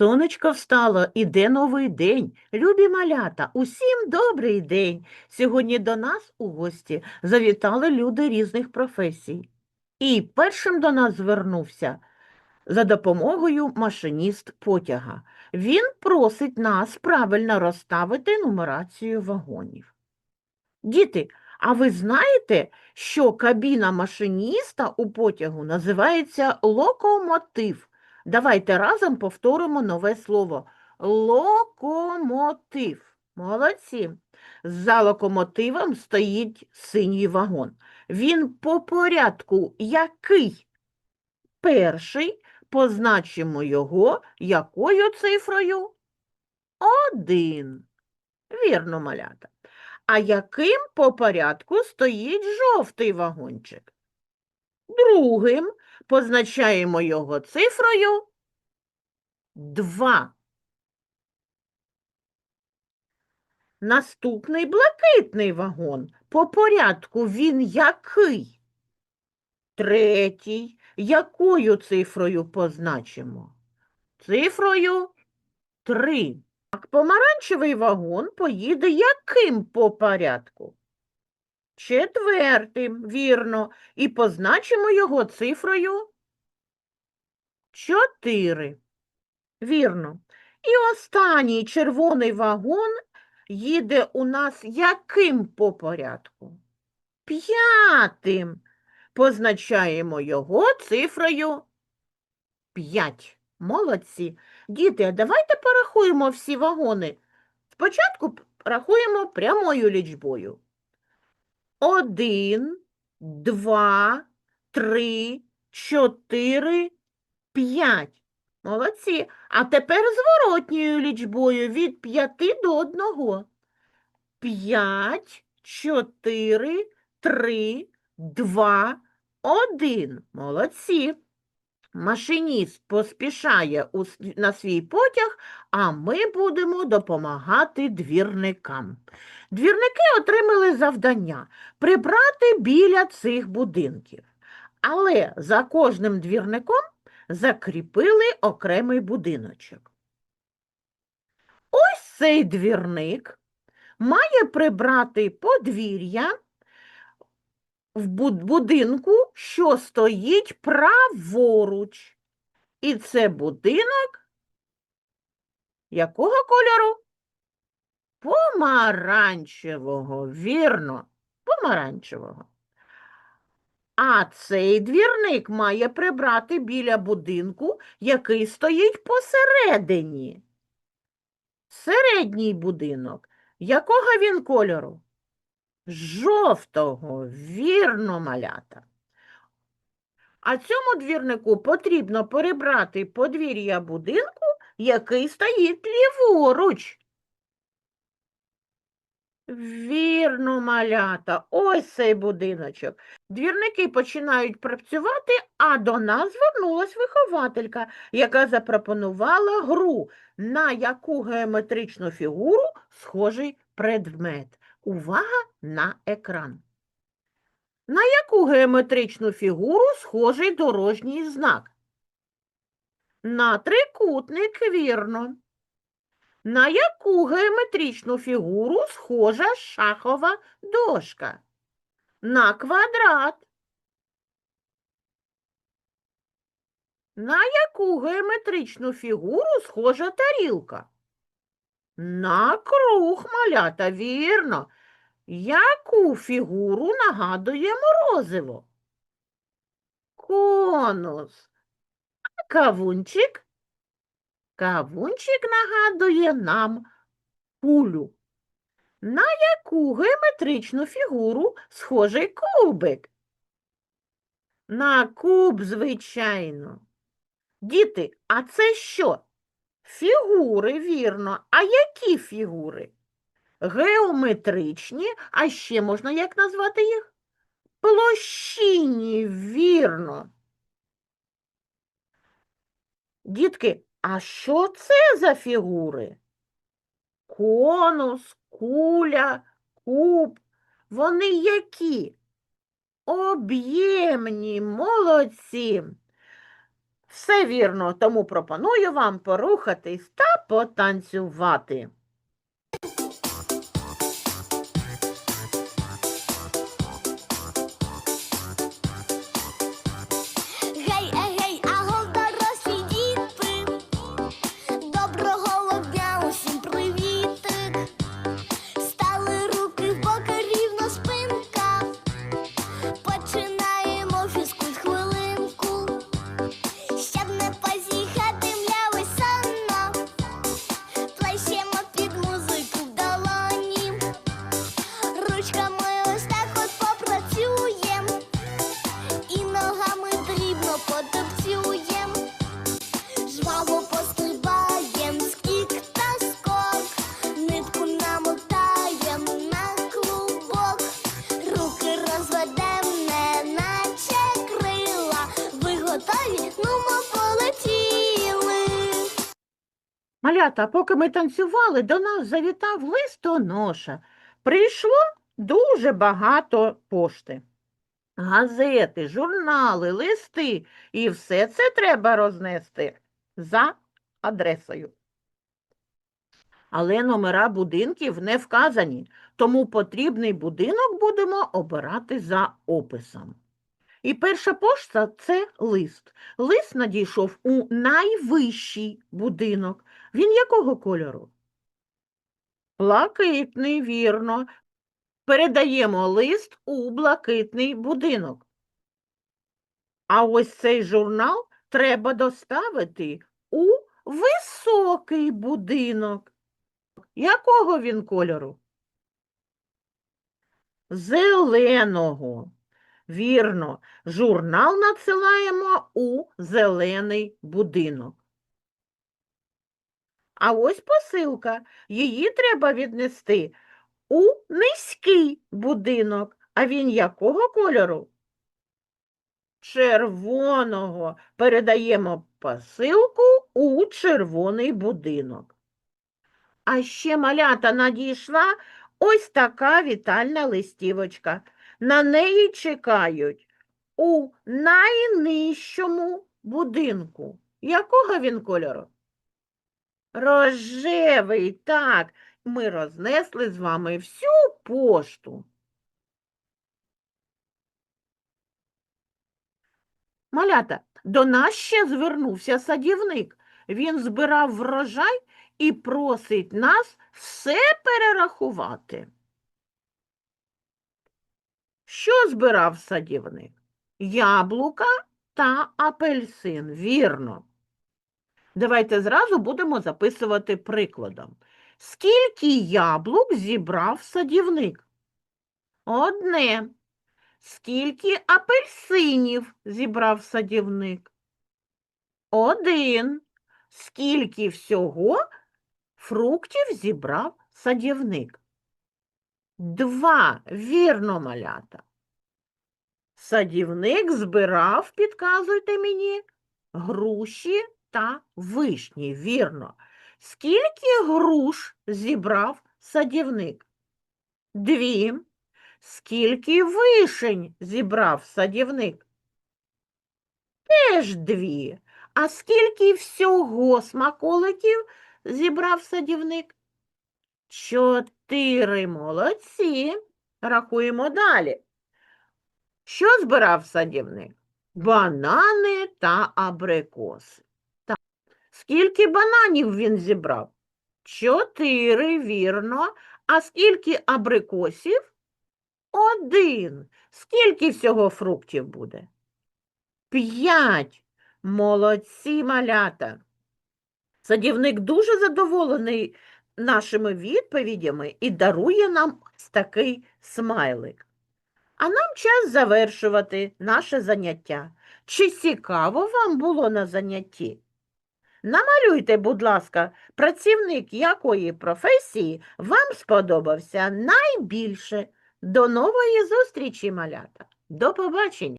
Сонечко встало, іде новий день. Любі малята, усім добрий день. Сьогодні до нас у гості завітали люди різних професій. І першим до нас звернувся за допомогою машиніст потяга. Він просить нас правильно розставити нумерацію вагонів. Діти, а ви знаєте, що кабіна машиніста у потягу називається локомотив? Давайте разом повторимо нове слово. Локомотив. Молодці. За локомотивом стоїть синій вагон. Він по порядку який? Перший. Позначимо його якою цифрою? Один. Вірно, малята. А яким по порядку стоїть жовтий вагончик? Другим позначаємо його цифрою 2. Наступний блакитний вагон. По порядку він який? Третій. Якою цифрою позначимо? Цифрою 3. Так, помаранчевий вагон поїде яким по порядку? Четвертим, вірно. І позначимо його цифрою 4. Вірно. І останній червоний вагон їде у нас яким по порядку? П'ятим. Позначаємо його цифрою 5. Молодці. Діти, давайте порахуємо всі вагони. Спочатку рахуємо прямою лічбою. Один, два, три, чотири, п'ять. Молодці. А тепер зворотньою лічбою від п'яти до одного. П'ять, чотири, три, два, один. Молодці. Машиніст поспішає у на свій потяг, а ми будемо допомагати двірникам. Двірники отримали завдання прибрати біля цих будинків. Але за кожним двірником закріпили окремий будиночок. Ось цей двірник має прибрати подвір'я в будинку, що стоїть праворуч. І це будинок якого кольору? Помаранчевого, вірно, помаранчевого. А цей двірник має прибрати біля будинку, який стоїть посередині. Середній будинок. Якого він кольору? Жовтого, вірно, малята. А цьому двірнику потрібно перебрати подвір'я будинку, який стоїть ліворуч. Вірно, малята, ось цей будиночок. Двірники починають працювати, а до нас звернулась вихователька, яка запропонувала гру, на яку геометричну фігуру схожий предмет. Увага на екран. На яку геометричну фігуру схожий дорожній знак? На трикутник, вірно. На яку геометричну фігуру схожа шахова дошка? На квадрат. На яку геометричну фігуру схожа тарілка? На круг, малята, вірно. Яку фігуру нагадує морозиво? Конус. А кавунчик? Кавунчик нагадує нам кулю. На яку геометричну фігуру схожий кубик? На куб, звичайно. Діти, а це що? Фігури, вірно. А які фігури? Геометричні, а ще можна як назвати їх? Площинні, вірно. Дітки, а що це за фігури? Конус, куля, куб. Вони які? Об'ємні, молодці. Все вірно, тому пропоную вам порухатись та потанцювати. Малята, поки ми танцювали, до нас завітав листоноша. Прийшло дуже багато пошти. Газети, журнали, листи. І все це треба рознести за адресою. Але номера будинків не вказані, тому потрібний будинок будемо обирати за описом. І перша пошта це лист. Лист надійшов у найвищий будинок. Він якого кольору? Блакитний, вірно. Передаємо лист у блакитний будинок. А ось цей журнал треба доставити у високий будинок. Якого він кольору? Зеленого. Вірно, журнал надсилаємо у зелений будинок. А ось посилка. Її треба віднести у низький будинок. А він якого кольору? Червоного. Передаємо посилку у червоний будинок. А ще малята надійшла ось така вітальна листівочка. На неї чекають у найнижчому будинку. Якого він кольору? Рожевий, так. Ми рознесли з вами всю пошту. Малята, до нас ще звернувся садівник. Він збирав врожай і просить нас все перерахувати. Що збирав садівник? Яблука та апельсин, вірно. Давайте зразу будемо записувати прикладом. Скільки яблук зібрав садівник? Одне. Скільки апельсинів зібрав садівник? Один. Скільки всього фруктів зібрав садівник? Два. Вірно, малята. Садівник збирав, підказуйте мені, груші та вишні. Вірно. Скільки груш зібрав садівник? Дві. Скільки вишень зібрав садівник? Теж дві. А скільки всього смаколиків зібрав садівник? Чотири молодці. Рахуємо далі. Що збирав садівник? Банани та абрикоси. Скільки бананів він зібрав? Чотири, вірно. А скільки абрикосів? Один. Скільки всього фруктів буде? П'ять. Молодці малята. Садівник дуже задоволений нашими відповідями і дарує нам такий смайлик. А нам час завершувати наше заняття. Чи цікаво вам було на занятті? Намалюйте, будь ласка, працівник якої професії вам сподобався найбільше. До нової зустрічі, малята. До побачення!